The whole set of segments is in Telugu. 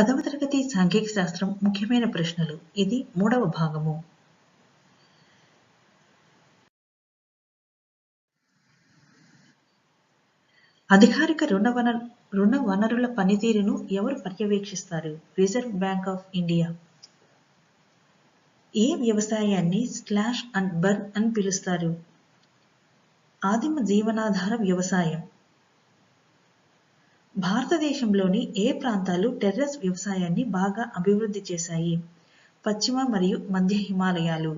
పదవ తరగతి సాంఘిక శాస్త్రం ముఖ్యమైన ప్రశ్నలు. ఇది మూడవ భాగము. అధికారిక రుణ వనరు రుణ వనరుల పనితీరును ఎవరు పర్యవేక్షిస్తారు? Reserve bank of India. ఏ వ్యవసాయాన్ని స్లాష్ అండ్ బర్న్ అని పిలుస్తారు? ఆదిమ జీవనాధార వ్యవసాయం. భారతదేశంలోని ఏ ప్రాంతాలు టెర్రస్ వ్యవసాయాన్ని బాగా అభివృద్ధి చేశాయి? పశ్చిమ మరియు మధ్య హిమాలయాలు.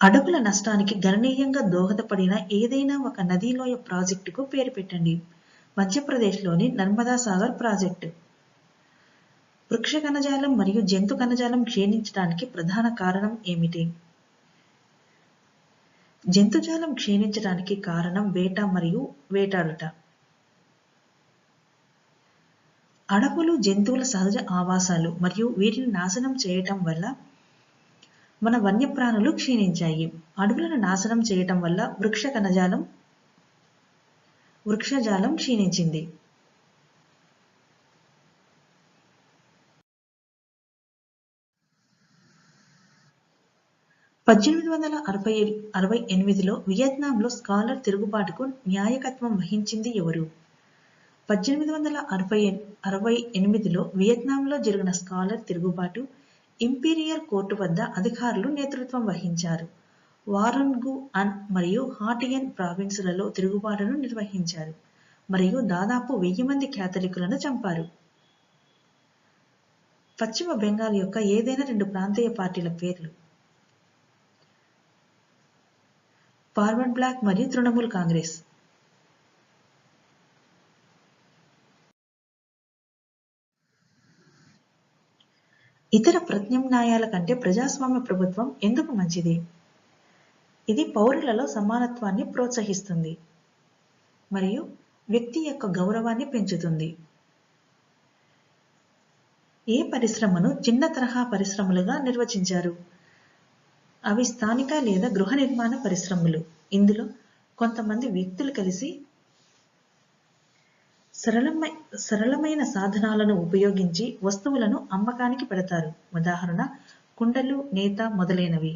అడవుల నష్టానికి గణనీయంగా దోహదపడిన ఏదైనా ఒక నదీలోయ ప్రాజెక్టుకు పేరు పెట్టండి. మధ్యప్రదేశ్లోని నర్మదా సాగర్ ప్రాజెక్టు. వృక్ష కణజాలం మరియు జంతు కణజాలం క్షీణించడానికి ప్రధాన కారణం ఏమిటి? జంతుజాలం క్షీణించడానికి కారణం వేట మరియు వేటాడుట. అడవులు జంతువుల సహజ ఆవాసాలు మరియు వీటిని నాశనం చేయటం వల్ల మన వన్యప్రాణులు క్షీణించాయి. అడవులను నాశనం చేయటం వల్ల వృక్ష కణజాలం వృక్షజాలం క్షీణించింది. పద్దెనిమిది వందల అరవై అరవై ఎనిమిదిలో వియత్నాంలో స్కాలర్ తిరుగుబాటుకు న్యాయకత్వం వహించింది ఎవరు? పద్దెనిమిది వందల అరవై అరవై ఎనిమిదిలో వియత్నాంలో జరిగిన స్కాలర్ తిరుగుబాటు ఇంపీరియల్ కోర్టు వద్ద అధికారులు నేతృత్వం వహించారు. వారన్గు అన్ మరియు హాటియన్ ప్రావిన్సులలో తిరుగుబాటును నిర్వహించారు మరియు దాదాపు వెయ్యి మంది క్యాథలికులను చంపారు. పశ్చిమ బెంగాల్ యొక్క ఏదైనా రెండు ప్రాంతీయ పార్టీల పేర్లు ఫార్వర్డ్ బ్లాక్ మరియు తృణమూల్ కాంగ్రెస్. ఇతర ప్రత్యామ్నాయాల కంటే ప్రజాస్వామ్య ప్రభుత్వం ఎందుకు మంచిది? ఇది పౌరులలో సమానత్వాన్ని ప్రోత్సహిస్తుంది మరియు వ్యక్తి యొక్క గౌరవాన్ని పెంచుతుంది. ఏ పరిశ్రమను చిన్న తరహా పరిశ్రమలుగా నిర్వచించారు? అవి స్థానిక లేదా గృహ నిర్మాణ పరిశ్రమలు. ఇందులో కొంతమంది వ్యక్తులు కలిసి సరళమై సరళమైన సాధనాలను ఉపయోగించి వస్తువులను అమ్మకానికి పెడతారు. ఉదాహరణ కుండలు నేత మొదలైనవి.